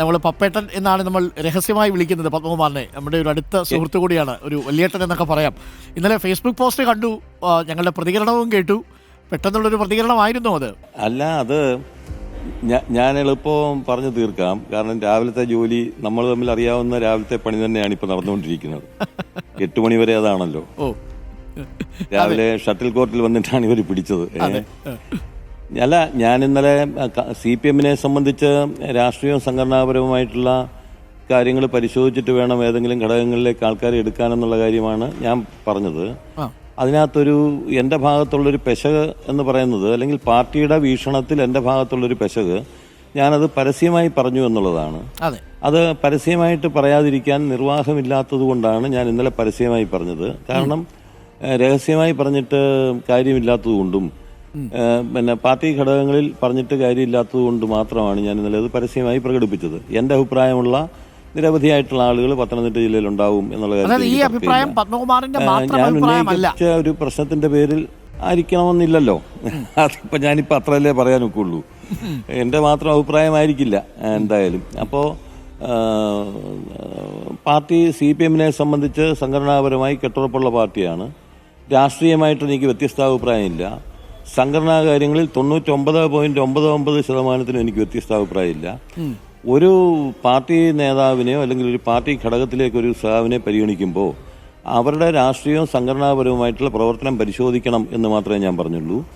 നമ്മൾ പപ്പേട്ടൻ എന്നാണ് നമ്മൾ രഹസ്യമായി വിളിക്കുന്നത് പത്മകുമാറിനെ. നമ്മുടെ ഒരു അടുത്ത സുഹൃത്തു കൂടിയാണ് ഒരു വലിയേട്ടൻ എന്നൊക്കെ പറയാം. ഇന്നലെ ഫേസ്ബുക്ക് പോസ്റ്റ് കണ്ടു. ഞങ്ങളുടെ പ്രതികരണവും കേട്ടു. പെട്ടെന്നുള്ളൊരു പ്രതികരണമായിരുന്നു അത്. അല്ല അത് ഞാൻ എളുപ്പം പറഞ്ഞു തീർക്കാം. കാരണം രാവിലത്തെ ജോലി നമ്മൾ തമ്മിൽ അറിയാവുന്ന രാവിലത്തെ പണി തന്നെയാണ് ഇപ്പൊ നടന്നുകൊണ്ടിരിക്കുന്നത്. എട്ട് മണി വരെ അതാണല്ലോ. ഓ. രാവിലെ ഷട്ടിൽ കോർട്ടിൽ വന്നിട്ടാണ് ഇവർ പിടിച്ചത്. അല്ല ഞാൻ ഇന്നലെ സി പി എമ്മിനെ സംബന്ധിച്ച് രാഷ്ട്രീയവും സംഘടനാപരവുമായിട്ടുള്ള കാര്യങ്ങൾ പരിശോധിച്ചിട്ട് വേണം ഏതെങ്കിലും ഘടകങ്ങളിലേക്ക് ആൾക്കാരെ എടുക്കാനെന്നുള്ള കാര്യമാണ് ഞാൻ പറഞ്ഞത്. അതിനകത്തൊരു എന്റെ ഭാഗത്തുള്ളൊരു പെശക് എന്ന് പറയുന്നത് അല്ലെങ്കിൽ പാർട്ടിയുടെ വീക്ഷണത്തിൽ എന്റെ ഭാഗത്തുള്ളൊരു പെശക് ഞാനത് പരസ്യമായി പറഞ്ഞു എന്നുള്ളതാണ്. അതെ. പരസ്യമായിട്ട് പറയാതിരിക്കാൻ നിർവാഹമില്ലാത്തത് കൊണ്ടാണ് ഞാൻ ഇന്നലെ പരസ്യമായി പറഞ്ഞത്. കാരണം രഹസ്യമായി പറഞ്ഞിട്ട് കാര്യമില്ലാത്തത് കൊണ്ടും പിന്നെ പാർട്ടി ഘടകങ്ങളിൽ പറഞ്ഞിട്ട് കാര്യമില്ലാത്തത് കൊണ്ട് മാത്രമാണ് ഞാൻ ഇന്നലെ അത് പരസ്യമായി പ്രകടിപ്പിച്ചത്. എന്റെ അഭിപ്രായമുള്ള നിരവധിയായിട്ടുള്ള ആളുകൾ പത്തനംതിട്ട ജില്ലയിൽ ഉണ്ടാവും എന്നുള്ള കാര്യം ഞാൻ ഉന്നയിച്ച ഒരു പ്രശ്നത്തിന്റെ പേരിൽ ആയിരിക്കണമെന്നില്ലല്ലോ. അതിപ്പോ ഞാനിപ്പോ അത്രയല്ലേ പറയാൻ ഒക്കുള്ളൂ. എന്റെ മാത്രം അഭിപ്രായമായിരിക്കില്ല എന്തായാലും. അപ്പോ പാർട്ടി സി പി എമ്മിനെ സംബന്ധിച്ച് സംഘടനാപരമായി കെട്ടുറപ്പുള്ള പാർട്ടിയാണ്. രാഷ്ട്രീയമായിട്ട് എനിക്ക് വ്യത്യസ്ത അഭിപ്രായമില്ല. സംഘടനാ കാര്യങ്ങളിൽ തൊണ്ണൂറ്റൊമ്പത് പോയിന്റ് ഒമ്പത് ഒമ്പത് ശതമാനത്തിനും എനിക്ക് വ്യത്യസ്ത അഭിപ്രായമില്ല. ഒരു പാർട്ടി നേതാവിനെയോ അല്ലെങ്കിൽ ഒരു പാർട്ടി ഘടകത്തിലേക്ക് ഒരു സഹാവിനെ പരിഗണിക്കുമ്പോൾ അവരുടെ രാഷ്ട്രീയവും സംഘടനാപരവുമായിട്ടുള്ള പ്രവർത്തനം പരിശോധിക്കണം എന്ന് മാത്രമേ ഞാൻ പറഞ്ഞുള്ളൂ.